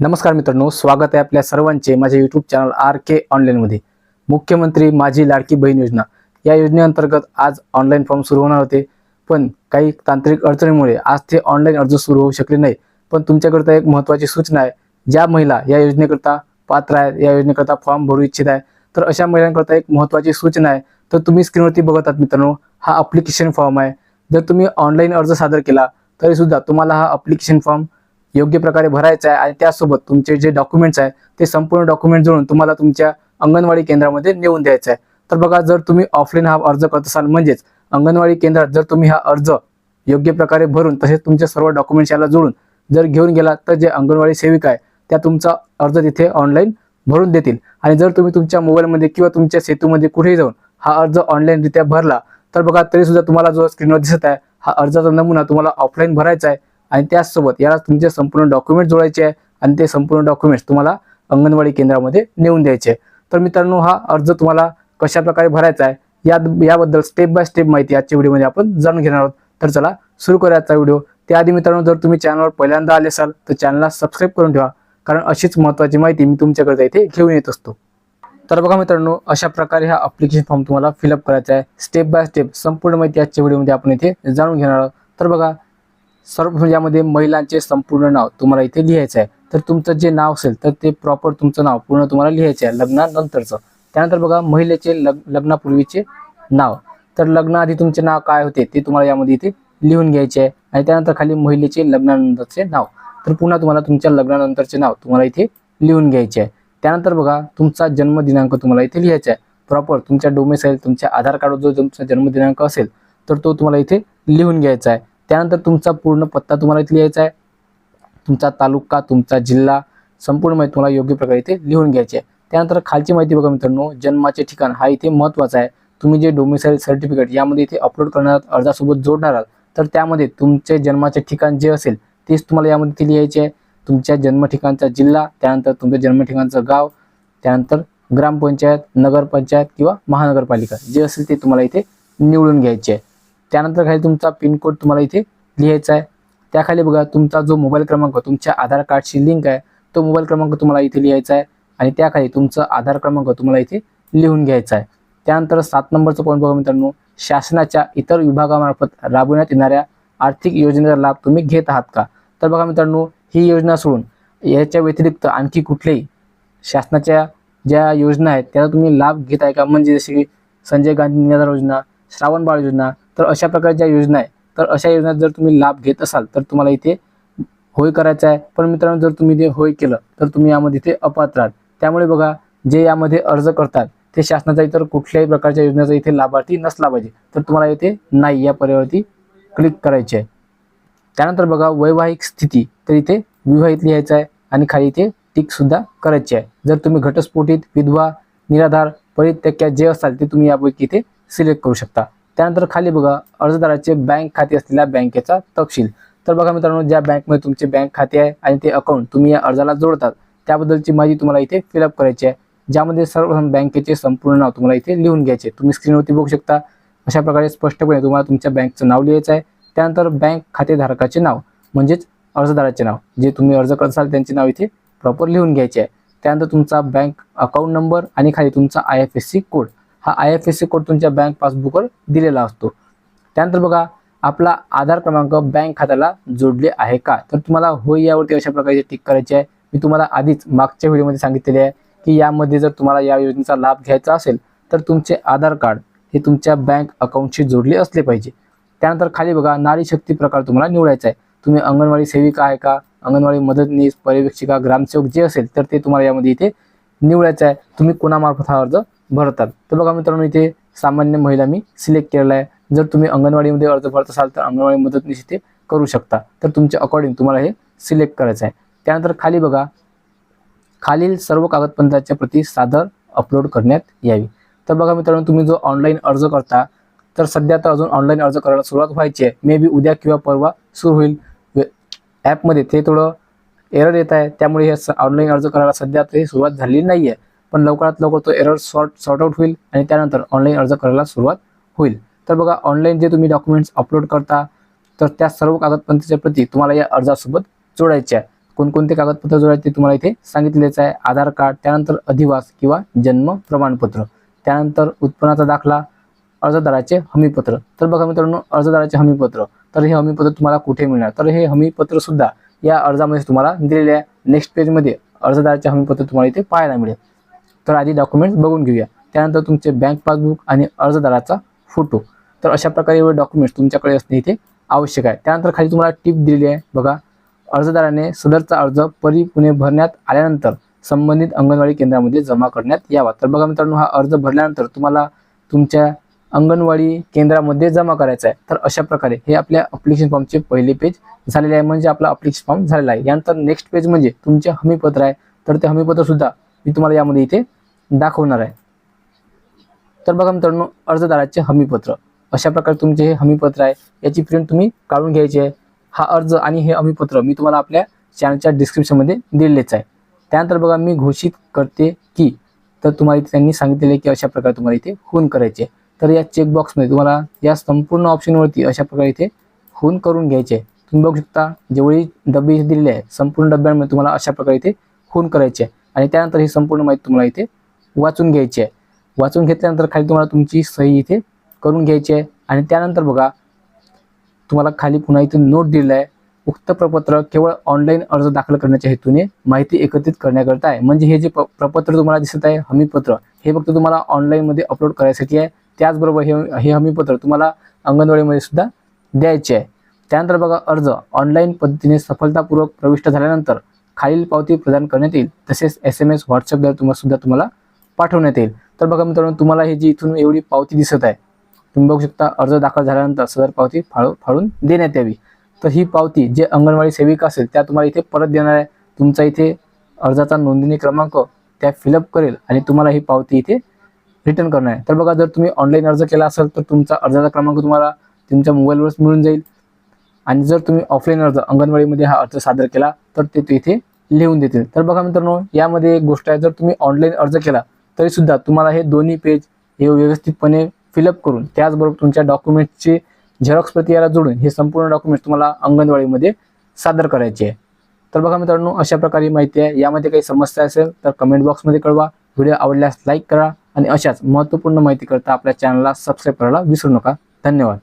नमस्कार मित्रांनो स्वागत आहे आपल्या सर्वांचे माझ्या युट्यूब चॅनल आर के ऑनलाईनमध्ये मुख्यमंत्री माझी लाडकी बहीण योजना. या योजनेअंतर्गत आज ऑनलाईन फॉर्म सुरू होणार होते. पण काही तांत्रिक अडचणीमुळे आज ते ऑनलाईन अर्ज सुरू होऊ शकले नाही. पण तुमच्याकरता एक महत्त्वाची सूचना आहे. ज्या महिला या योजनेकरता पात्र आहेत या योजनेकरता फॉर्म भरू इच्छित आहे तर अशा महिलांकरता एक महत्त्वाची सूचना आहे. तर तुम्ही स्क्रीनवरती बघत आहात मित्रांनो हा अप्लिकेशन फॉर्म आहे. जर तुम्ही ऑनलाईन अर्ज सादर केला तरीसुद्धा तुम्हाला हा अप्लिकेशन फॉर्म योग्य प्रकारे भरायचा आहे आणि त्यासोबत तुमचे जे डॉक्युमेंट्स आहे ते संपूर्ण डॉक्युमेंट जोडून तुम्हाला तुमच्या अंगणवाडी केंद्रामध्ये नेऊन द्यायचं आहे. तर बघा जर तुम्ही ऑफलाईन हा अर्ज करत असाल म्हणजेच अंगणवाडी केंद्रात जर तुम्ही हा अर्ज योग्य प्रकारे भरून तसेच तुमचे सर्व डॉक्युमेंट्स याला जोडून जर घेऊन गेला तर जे अंगणवाडी सेविका आहे त्या तुमचा अर्ज तिथे ऑनलाईन भरून देतील. आणि जर तुम्ही तुमच्या मोबाईलमध्ये किंवा तुमच्या सेतूमध्ये कुठेही जाऊन हा अर्ज ऑनलाईनरित्या भरला तर बघा तरी सुद्धा तुम्हाला जो स्क्रीनवर दिसत आहे हा अर्जाचा नमुना तुम्हाला ऑफलाईन भरायचा आहे. आणि त्याचसोबत याला तुमचे संपूर्ण डॉक्युमेंट जोडायचे आहे आणि ते संपूर्ण डॉक्युमेंट्स तुम्हाला अंगणवाडी केंद्रामध्ये नेऊन द्यायचे आहे. तर मित्रांनो हा अर्ज तुम्हाला कशा प्रकारे भरायचा आहे या याबद्दल स्टेप बाय स्टेप माहिती आजच्या व्हिडिओमध्ये आपण जाणून घेणार आहोत. तर चला सुरू करूया आजचा व्हिडिओ. त्याआधी मित्रांनो जर तुम्ही चॅनलवर पहिल्यांदा आले असाल तर चॅनलला सबस्क्राईब करून ठेवा कारण अशीच महत्त्वाची माहिती मी तुमच्याकडे इथे घेऊन येत असतो. तर बघा मित्रांनो अशा प्रकारे हा अप्लिकेशन फॉर्म तुम्हाला फिलअप करायचा आहे. स्टेप बाय स्टेप संपूर्ण माहिती आजच्या व्हिडिओमध्ये आपण इथे जाणून घेणार आहोत. तर बघा सर्व म्हणजे यामध्ये महिलांचे संपूर्ण नाव तुम्हाला इथे लिहायचं आहे. तर तुमचं जे नाव असेल तर ते प्रॉपर तुमचं नाव पूर्ण तुम्हाला लिहायचं आहे लग्नानंतरचं. त्यानंतर बघा महिलेचे लग लग्नापूर्वीचे नाव. तर लग्नाआधी तुमचे नाव काय होते ते तुम्हाला यामध्ये इथे लिहून घ्यायचे आहे. आणि त्यानंतर खाली महिलेचे लग्नानंतरचे नाव. तर पुन्हा तुम्हाला तुमच्या लग्नानंतरचे नाव तुम्हाला इथे लिहून घ्यायचे आहे. त्यानंतर बघा तुमचा जन्मदिनांक तुम्हाला इथे लिहायचा आहे. प्रॉपर तुमच्या डोमेसाईल तुमच्या आधार कार्ड जो तुमचा जन्मदिनांक असेल तर तो तुम्हाला इथे लिहून घ्यायचा आहे. त्यानंतर तुमचा पूर्ण पत्ता तुम्हाला इथे लिहायचा आहे. तुमचा तालुका तुमचा जिल्हा संपूर्ण माहिती तुम्हाला योग्य प्रकारे इथे लिहून घ्यायची आहे. त्यानंतर खालची माहिती बघा मित्रांनो जन्माचे ठिकाण हा इथे महत्त्वाचा आहे. तुम्ही जे डोमिसाईल सर्टिफिकेट यामध्ये इथे अपलोड करणार आहात अर्जासोबत जोडणार आहात तर त्यामध्ये तुमचे जन्माचे ठिकाण जे असेल तेच तुम्हाला यामध्ये इथे लिहायचे आहे. तुमच्या जन्म ठिकाणचा जिल्हा त्यानंतर तुमच्या जन्म ठिकाणचं गाव त्यानंतर ग्रामपंचायत नगरपंचायत किंवा महानगरपालिका जे असेल ते तुम्हाला इथे निवडून घ्यायचे आहे. त्यानंतर खाली तुमचा पिनकोड तुम्हाला इथे लिहायचा आहे. त्याखाली बघा तुमचा जो मोबाईल क्रमांक तुमच्या आधार कार्डशी लिंक आहे तो मोबाईल क्रमांक तुम्हाला इथे लिहायचा आहे आणि त्याखाली तुमचं आधार क्रमांक तुम्हाला इथे लिहून घ्यायचा आहे. त्यानंतर सात नंबरचं पॉईंट बघा मित्रांनो शासनाच्या इतर विभागामार्फत राबवण्यात येणाऱ्या आर्थिक योजनेचा लाभ तुम्ही घेत आहात का? तर बघा मित्रांनो ही योजना सोडून याच्या व्यतिरिक्त आणखी कुठल्याही शासनाच्या ज्या योजना आहेत त्याचा तुम्ही लाभ घेत आहे का? म्हणजे जसे की संजय गांधी निराधार योजना श्रावण बाळ योजना तर अशा प्रकारच्या योजना आहे तर अशा योजना जर तुम्ही लाभ घेत असाल तर तुम्हाला इथे होय करायचं आहे. पण मित्रांनो जर तुम्ही ते होय केलं तर तुम्ही यामध्ये इथे अपात्र आहात. त्यामुळे बघा जे यामध्ये अर्ज करतात ते शासनाचा इतर कुठल्याही प्रकारच्या योजनेचा इथे लाभार्थी नसला पाहिजे. तर तुम्हाला इथे नाही या पर्यावरती क्लिक करायचे आहे. त्यानंतर बघा वैवाहिक स्थिती तर इथे विवाहित लिहायचं आहे आणि खाली इथे टिक सुद्धा करायची आहे. जर तुम्ही घटस्फोटित विधवा निराधार परित्यक्या जे असाल ते तुम्ही यापैकी इथे सिलेक्ट करू शकता. त्यानंतर खाली बघा अर्जदाराचे बँक खाते असलेल्या बँकेचा तपशील. तर बघा मित्रांनो ज्या बँकमध्ये तुमचे बँक खाते आहे आणि ते अकाउंट तुम्ही या अर्जाला जोडतात त्याबद्दलची माहिती तुम्हाला इथे फिलअप करायची आहे. ज्यामध्ये सर्वप्रथम बँकेचे संपूर्ण नाव तुम्हाला इथे लिहून घ्यायचे तुम्ही स्क्रीनवरती बघू शकता. अशा प्रकारे स्पष्टपणे तुम्हाला तुमच्या बँकचं नाव लिहायचं आहे. त्यानंतर बँक खातेधारकाचे नाव म्हणजेच अर्जदाराचे नाव. जे तुम्ही अर्ज करत असाल त्यांचे नाव इथे प्रॉपर लिहून घ्यायचे आहे. त्यानंतर तुमचा बँक अकाउंट नंबर आणि खाली तुमचा I F S C code हा I F S C code तुमच्या बँक पासबुकवर दिलेला असतो. त्यानंतर बघा आपला आधार क्रमांक बँक खात्याला जोडले आहे का? तर तुम्हाला होय यावरती अशा प्रकारचे टिक करायचे आहे. मी तुम्हाला आधीच मागच्या व्हिडिओमध्ये सांगितलेले आहे की यामध्ये जर तुम्हाला या योजनेचा लाभ घ्यायचा असेल तर तुमचे आधार कार्ड हे तुमच्या बँक अकाउंटशी जोडले असले पाहिजे. त्यानंतर खाली बघा नारी शक्ती प्रकार तुम्हाला निवडायचा आहे. तुम्ही अंगणवाडी सेविका आहे का? अंगणवाडी मदतनीस पर्यवेक्षिका ग्रामसेवक जे असेल तर ते तुम्हाला यामध्ये इथे निवडायचं आहे. तुम्ही कोणामार्फत हा अर्ज भरतात. तर बघा मित्रांनो इथे सामान्य महिला मी सिलेक्ट केलेला आहे. जर तुम्ही अंगणवाडीमध्ये अर्ज भरत असाल तर अंगणवाडी मदतनीस इथे करू शकता. तर तुमच्या अकॉर्डिंग तुम्हाला हे सिलेक्ट करायचं आहे. त्यानंतर खाली बघा खालील सर्व कागदपत्राच्या प्रती सादर अपलोड करण्यात यावी. तर बघा मित्रांनो तुम्ही जो ऑनलाईन अर्ज करता तर सध्या तर अजून ऑनलाईन अर्ज करायला सुरुवात व्हायची आहे. मे बी उद्या किंवा परवा सुरू होईल. ॲपमध्ये ते थोडं एरर येत आहे. त्यामुळे हे ऑनलाईन अर्ज करायला सध्या तरी सुरुवात झालेली नाही आहे पण लवकरात लवकर तो एरर सॉर्ट सॉर्ट आउट होईल आणि त्यानंतर ऑनलाईन अर्ज करायला सुरुवात होईल. तर बघा ऑनलाईन जे तुम्ही डॉक्युमेंट्स अपलोड करता तर त्या सर्व कागदपत्रांच्या प्रती तुम्हाला या अर्जासोबत जोडायचे आहे कोणकोणते कागदपत्र जोडायचे ते तुम्हाला इथे सांगितलेच आहे. आधार कार्ड त्यानंतर अधिवास किंवा जन्म प्रमाणपत्र त्यानंतर उत्पन्नाचा दाखला अर्जदाराचे हमीपत्र. तर बघा मित्रांनो अर्जदाराचे हमीपत्र. तर हे हमीपत्र तुम्हाला कुठे मिळणार? तर हे हमीपत्र सुद्धा या अर्जामध्ये तुम्हाला दिलेले आहे. नेक्स्ट पेजमध्ये अर्जदाराचे हमीपत्र तुम्हाला इथे पाहायला मिळेल. तर आधी डॉक्युमेंट्स बघून घेऊया. त्यानंतर तुमचे बँक पासबुक आणि अर्जदाराचा फोटो तर अशा प्रकारे एवढे डॉक्युमेंट्स तुमच्याकडे असणे इथे आवश्यक आहे. त्यानंतर खाली तुम्हाला टिप दिलेली आहे. बघा अर्जदाराने सदरचा अर्ज परिपुणे भरण्यात आल्यानंतर संबंधित अंगणवाडी केंद्रामध्ये जमा करण्यात यावा. तर बघा मित्रांनो हा अर्ज भरल्यानंतर तुम्हाला तुमच्या अंगणवाडी केंद्रामध्ये जमा करायचा आहे. तर अशा प्रकारे हे आपल्या अप्लिकेशन फॉर्मचे पहिले पेज झालेले आहे. म्हणजे आपला अप्लिकेशन फॉर्म झालेला आहे. यानंतर नेक्स्ट पेज म्हणजे तुमचे हमीपत्र आहे. तर ते हमीपत्र सुद्धा मी तुम्हाला यामध्ये इथे दाखवणार आहे. तर बघा मित्रांनो अर्जदाराचे हमीपत्र. अशा प्रकारे तुमचे हे हमीपत्र आहे याची प्रिंट तुम्ही काढून घ्यायची आहे. हा अर्ज आणि हे हमीपत्र मी तुम्हाला आपल्या चॅनलच्या डिस्क्रिप्शनमध्ये दिलेलेच आहे. त्यानंतर बघा मी घोषित करते की तर तुम्हाला इथे त्यांनी सांगितलेले की अशा प्रकारे तुम्हाला इथे खून करायचे तर या चेकबॉक्समध्ये तुम्हाला या संपूर्ण ऑप्शनवरती अशा प्रकारे इथे खून करून घ्यायचे तुम्ही बघू शकता जेवढी डबे दिलेले आहे संपूर्ण डब्यांमध्ये तुम्हाला अशा प्रकारे इथे खून करायचे आहे. आणि त्यानंतर ही संपूर्ण माहिती तुम्हाला इथे वाचून घ्यायची आहे. वाचून घेतल्यानंतर खाली तुम्हाला तुमची सही इथे करून घ्यायची आहे. आणि त्यानंतर बघा तुम्हाला खाली पुन्हा इथे नोट दिलेला आहे. उक्त प्रपत्र केवळ ऑनलाईन अर्ज दाखल करण्याच्या हेतूने माहिती एकत्रित करण्याकरता आहे. म्हणजे हे जे प- प्रपत्र तुम्हाला दिसत आहे हमीपत्र हे फक्त तुम्हाला ऑनलाईनमध्ये अपलोड करायसाठी आहे. त्याचबरोबर हे हे हमीपत्र तुम्हाला अंगणवाडीमध्ये सुद्धा द्यायचे आहे. त्यानंतर बघा अर्ज ऑनलाईन पद्धतीने सफलतापूर्वक प्रविष्ट झाल्यानंतर खालील पावती प्रदान करण्यात येईल. तसेच एस एम एस व्हॉट्सअपद्वारे तुम्हाला सुद्धा तुम्हाला पाठवण्यात येईल. तर बघा मित्रांनो तुम्हाला हे जी इथून एवढी पावती दिसत आहे तुम्ही बघू शकता अर्ज दाखल झाल्यानंतर सदर पावती फाळू फाळून देण्यात यावी. तर ही पावती जे अंगणवाडी सेविका असेल त्या तुम्हाला इथे परत देणार आहे. तुमचा इथे अर्जाचा नोंदणी क्रमांक त्या फिलअप करेल आणि तुम्हाला ही पावती इथे रिटर्न करणार आहे. तर बघा जर तुम्ही ऑनलाईन अर्ज केला असेल तर तुमचा अर्जाचा क्रमांक तुम्हाला तुमच्या मोबाईलवरच मिळून जाईल. आणि जर तुम्ही ऑफलाईन अर्ज अंगणवाडीमध्ये हा अर्ज सादर केला तर ते ते इथे लिहून देतील. तर बघा मित्रांनो यामध्ये एक गोष्ट आहे जर तुम्ही ऑनलाईन अर्ज केला तरी सुद्धा तुम्हाला हे दोन्ही पेज हे व्यवस्थितपणे फिलअप करून त्याचबरोबर तुमच्या डॉक्युमेंटचे झेरॉक्स प्रती याला जोडून हे संपूर्ण डॉक्युमेंट तुम्हाला अंगणवाडीमध्ये सादर करायचे आहे. तर बघा मित्रांनो अशा प्रकारे माहिती आहे. यामध्ये काही समस्या असेल तर कमेंट बॉक्समध्ये कळवा. व्हिडिओ आवडल्यास लाईक करा आणि अशाच महत्त्वपूर्ण माहिती करता आपल्या चॅनलला सबस्क्राईब करायला विसरू नका. धन्यवाद.